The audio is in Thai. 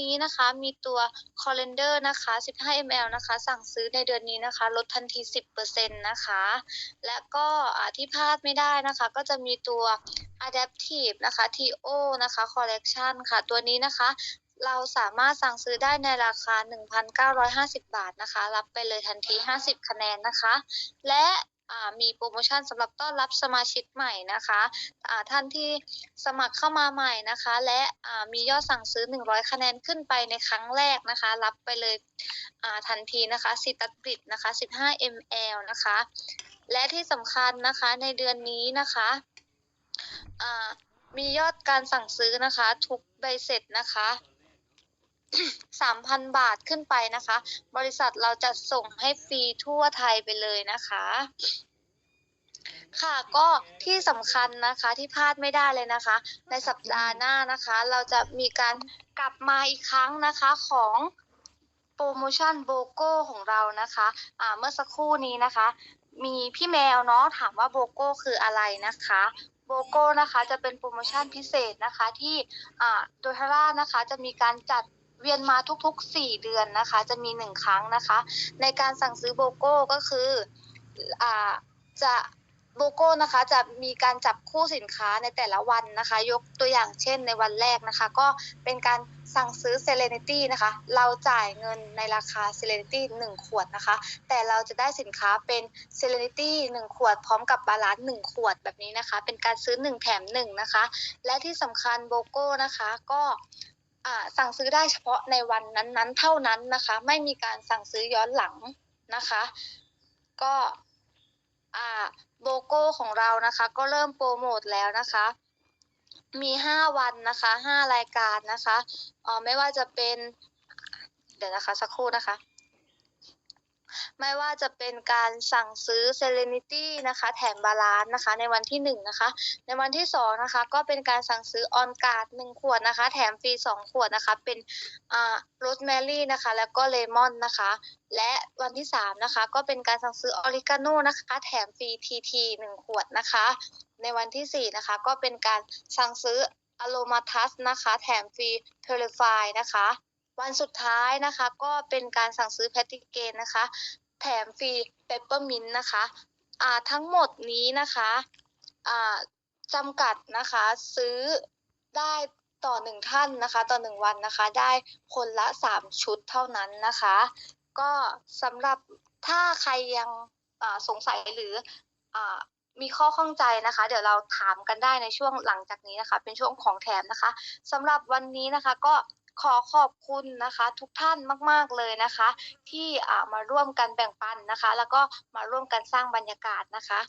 นี้นะคะมีตัว Colander นะคะ 15 ml นะคะ สั่งซื้อในเดือนนี้นะคะ ลดทันที 10%นะคะ และก็ที่พลาดไม่ได้นะคะ ก็จะมีตัว Adaptive นะคะ TO นะคะ Collection ค่ะ ตัวนี้นะคะเราสามารถสั่งซื้อได้ในราคา 1,950 บาทนะคะ รับไปเลยทันที 50 คะแนนนะคะ และ มีโปรโมชั่นสำหรับต้อนรับสมาชิกใหม่นะคะท่านที่สมัครเข้ามาใหม่นะคะ และมียอดสั่งซื้อ 100 คะแนนขึ้นไปในครั้งแรกนะคะ รับไปเลยทันทีนะคะซิตักริดนะคะ 15 ml นะคะ และที่สำคัญนะคะในเดือนนี้นะคะมียอดการสั่งซื้อนะคะ ทุกใบเสร็จนะคะ 3,000บาทขึ้นไปนะคะ บริษัทเราจะส่งให้ฟรีทั่วไทยไปเลยนะคะ ค่ะก็ที่สำคัญนะคะที่พลาดไม่ได้เลยนะคะ ในสัปดาห์หน้านะคะ เราจะมีการกลับมาอีกครั้งนะคะของโปรโมชั่นโบโก้ของเรานะคะอ่าเมื่อสักครู่นี้นะคะ มีพี่แมวเนาะถามว่าโบโก้คืออะไรนะคะโบโก้นะคะจะเป็นโปรโมชั่นพิเศษนะคะที่อ่าโดยทาร่านะคะจะมีการจัด เวียนมาทุกๆ 4 เดือนนะคะ จะมี 1 ครั้งนะคะ ในการสั่งซื้อโบโก้ก็คืออ่าจะโบโก้นะคะจะมีการจับคู่สินค้าในแต่ละวันนะคะ ยกตัวอย่างเช่นในวันแรกนะคะ ก็เป็นการสั่งซื้อ Serenity นะคะ เราจ่ายเงินในราคา Serenity 1 ขวดนะคะ แต่เราจะได้สินค้าเป็น Serenity 1 ขวด พร้อมกับบาลานซ์1ขวดแบบนี้นะคะ เป็นการซื้อ 1 แถม 1 นะคะ และที่สำคัญโบโก้นะคะก็ สั่งซื้อได้เฉพาะในวันนั้นๆ เท่านั้นนะคะ ไม่มีการสั่งซื้อย้อนหลังนะคะ ก็อ่าโบโก้ของเรานะคะ ก็เริ่มโปรโมทแล้วนะคะ มีห้าวันนะคะห้ารายการนะคะเออไม่ว่าจะเป็น เดี๋ยวนะคะสักครู่นะคะ ไม่ว่าจะเป็นการสั่งซื้อ Serenity นะคะ แถมบาลานซ์นะคะ ในวันที่หนึ่งนะคะ ในวันที่สองนะคะ ก็เป็นการสั่งซื้อออนการ์ดหนึ่งขวดนะคะ แถมฟรีสองขวดนะคะ เป็นอ่าโรสแมรี่นะคะ แล้วก็เลมอนนะคะ และวันที่สามนะคะ ก็เป็นการสั่งซื้อออริกาโนนะคะ แถมฟรีทีทีหนึ่งขวดนะคะ ในวันที่สี่นะคะ ก็เป็นการสั่งซื้ออโลมาทัสนะคะ แถมฟรีเพลฟายนะคะ วันสุดท้ายนะคะก็เป็นการสั่งซื้อแพทติเกนนะคะ แถมฟรีเปปเปอร์มินนะคะอ่าทั้งหมดนี้นะคะอ่าจำกัดนะคะซื้อได้ต่อหนึ่งท่านนะคะ ต่อหนึ่งวันนะคะ ได้คนละสามชุดเท่านั้นนะคะ ก็สำหรับถ้าใครยังอ่าสงสัยหรืออ่ามีข้อข้องใจนะคะ เดี๋ยวเราถามกันได้ในช่วงหลังจากนี้นะคะ เป็นช่วงของแถมนะคะสำหรับวันนี้นะคะ ก็ ขอขอบคุณนะคะ ทุกท่านมาก ๆเลยนะคะ ที่อ่ามาร่วมกันแบ่งปันนะคะ แล้วก็มาร่วมกันสร้างบรรยากาศนะคะ